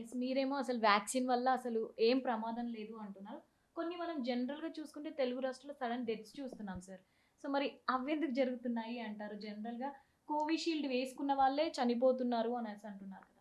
Yes మీరేమో అసలు vaccine వల్ల అసలు ఏం ప్రమాదం లేదు అంటున్నారు. కొన్ని మనం జనరల్గా చూసుకుంటే తెలుగు రాష్ట్రంలో సడన్ డెత్స్ చూస్తున్నాం సార్. సో మరి అవెందుకు జరుగుతున్నాయి అంటారు జనరల్గా కోవిషీల్డ్ వేసుకున్న వాళ్ళే చనిపోతున్నారు అనేసి అంటున్నారు కదా.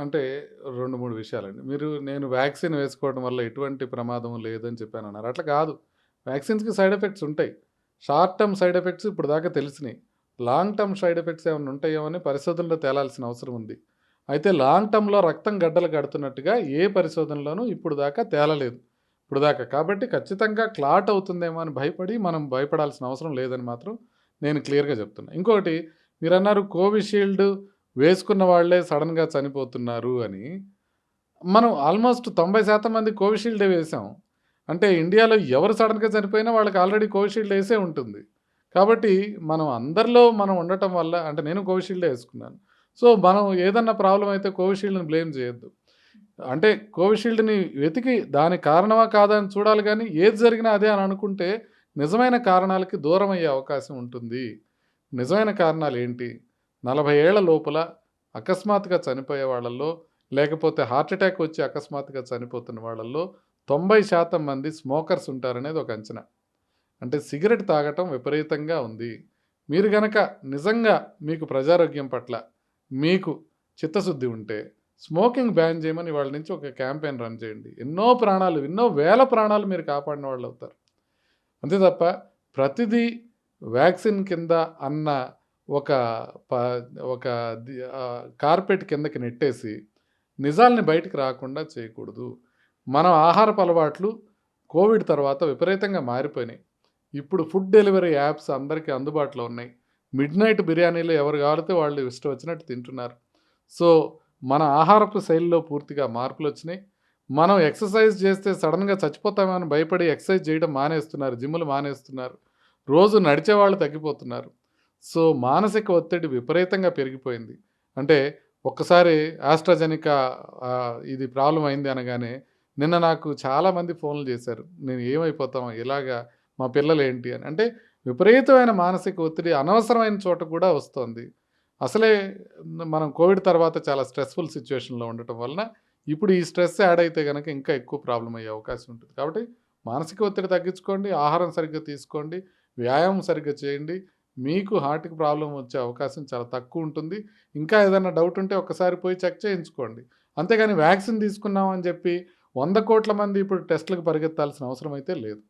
అంటే రెండు మూడు విషయాలండి. మీరు నేను వ్యాక్సిన్ వేసుకోవడం వల్ల ఎటువంటి ప్రమాదం లేదని చెప్పాను అన్నారు. అట్లా కాదు. వ్యాక్సిన్స్కి సైడ్ ఎఫెక్ట్స్ ఉంటాయి. షార్ట్ టర్మ్ సైడ్ ఎఫెక్ట్స్ ఇప్పుడు దాకా తెలిసినాయి. లాంగ్ టర్మ్ సైడ్ ఎఫెక్ట్స్ ఏమైనా ఉంటాయేమో అని పరిశోధనలో తేలాల్సిన అవసరం ఉంది. అయితే లాంగ్ టర్మ్లో రక్తం గడ్డలు కడుతున్నట్టుగా ఏ పరిశోధనలోనూ ఇప్పుడు దాకా తేలలేదు. ఇప్పుడు దాకా కాబట్టి ఖచ్చితంగా క్లాట్ అవుతుందేమో అని భయపడి మనం భయపడాల్సిన అవసరం లేదని మాత్రం నేను క్లియర్గా చెప్తున్నా. ఇంకొకటి మీరు అన్నారు కోవిషీల్డ్ వేసుకున్న వాళ్ళే సడన్గా చనిపోతున్నారు అని. మనం ఆల్మోస్ట్ తొంభై శాతం మంది కోవిషీల్డే వేసాం. అంటే ఇండియాలో ఎవరు సడన్గా చనిపోయినా వాళ్ళకి ఆల్రెడీ కోవిషీల్డ్ వేసే ఉంటుంది. కాబట్టి మనం అందరిలో మనం ఉండటం వల్ల అంటే నేను కోవిషీల్డే వేసుకున్నాను. సో మనం ఏదన్నా ప్రాబ్లం అయితే కోవిషీల్డ్ని బ్లేమ్ చేయొద్దు. అంటే కోవిషీల్డ్ని వెతికి దాని కారణమా కాదా అని చూడాలి కానీ ఏది జరిగినా అదే అని అనుకుంటే నిజమైన కారణాలకి దూరం అయ్యే అవకాశం ఉంటుంది. నిజమైన కారణాలు ఏంటి? నలభై ఏళ్ళ లోపల అకస్మాత్తుగా చనిపోయే వాళ్ళల్లో లేకపోతే హార్ట్ అటాక్ వచ్చి అకస్మాత్తుగా చనిపోతున్న వాళ్ళల్లో తొంభై శాతం మంది స్మోకర్స్ ఉంటారనేది ఒక అంచనా. అంటే సిగరెట్ తాగటం విపరీతంగా ఉంది. మీరు గనక నిజంగా మీకు ప్రజారోగ్యం పట్ల మీకు చిత్తశుద్ధి ఉంటే స్మోకింగ్ బ్యాన్ చేయమని వాళ్ళ నుంచి ఒక క్యాంపెయిన్ రన్ చేయండి. ఎన్నో ప్రాణాలు ఎన్నో వేల ప్రాణాలు మీరు కాపాడిన వాళ్ళు అవుతారు. అంతే తప్ప ప్రతిదీ వ్యాక్సిన్ కింద అన్న ఒక ప ఒక కార్పెట్ కిందకి నెట్టేసి నిజాల్ని బయటికి రాకుండా చేయకూడదు. మనం ఆహారపు అలవాట్లు కోవిడ్ తర్వాత విపరీతంగా మారిపోయినాయి. ఇప్పుడు ఫుడ్ డెలివరీ యాప్స్ అందరికీ అందుబాటులో ఉన్నాయి. మిడ్ నైట్ బిర్యానీలు ఎవరు కావాలితే వాళ్ళు ఇష్టం వచ్చినట్టు తింటున్నారు. సో మన ఆహారపు శైలిలో పూర్తిగా మార్పులు వచ్చినాయి. మనం ఎక్సర్సైజ్ చేస్తే సడన్గా చచ్చిపోతామని భయపడి ఎక్సర్సైజ్ చేయడం మానేస్తున్నారు జిమ్లు మానేస్తున్నారు. రోజు నడిచే వాళ్ళు తగ్గిపోతున్నారు. సో మానసిక ఒత్తిడి విపరీతంగా పెరిగిపోయింది. అంటే ఒక్కసారి ఆస్ట్రాజెనిక ఇది ప్రాబ్లం అయింది అనగానే నిన్న నాకు చాలామంది ఫోన్లు చేశారు. నేను ఏమైపోతామో ఇలాగా మా పిల్లలు ఏంటి అని. అంటే విపరీతమైన మానసిక ఒత్తిడి అనవసరమైన చోట కూడా వస్తుంది. అసలే మనం కోవిడ్ తర్వాత చాలా స్ట్రెస్ఫుల్ సిచ్యువేషన్లో ఉండటం వలన ఇప్పుడు ఈ స్ట్రెస్ యాడ్ అయితే కనుక ఇంకా ఎక్కువ ప్రాబ్లం అయ్యే అవకాశం ఉంటుంది. కాబట్టి మానసిక ఒత్తిడి తగ్గించుకోండి ఆహారం సరిగ్గా తీసుకోండి వ్యాయామం సరిగ్గా చేయండి. మీకు హార్ట్కి ప్రాబ్లం వచ్చే అవకాశం చాలా తక్కువ ఉంటుంది. ఇంకా ఏదైనా డౌట్ ఉంటే ఒకసారి పోయి చెక్ చేయించుకోండి. అంతేగాని వ్యాక్సిన్ తీసుకున్నామని చెప్పి వంద కోట్ల మంది ఇప్పుడు టెస్టులకు పరిగెత్తాల్సిన అవసరం అయితే లేదు.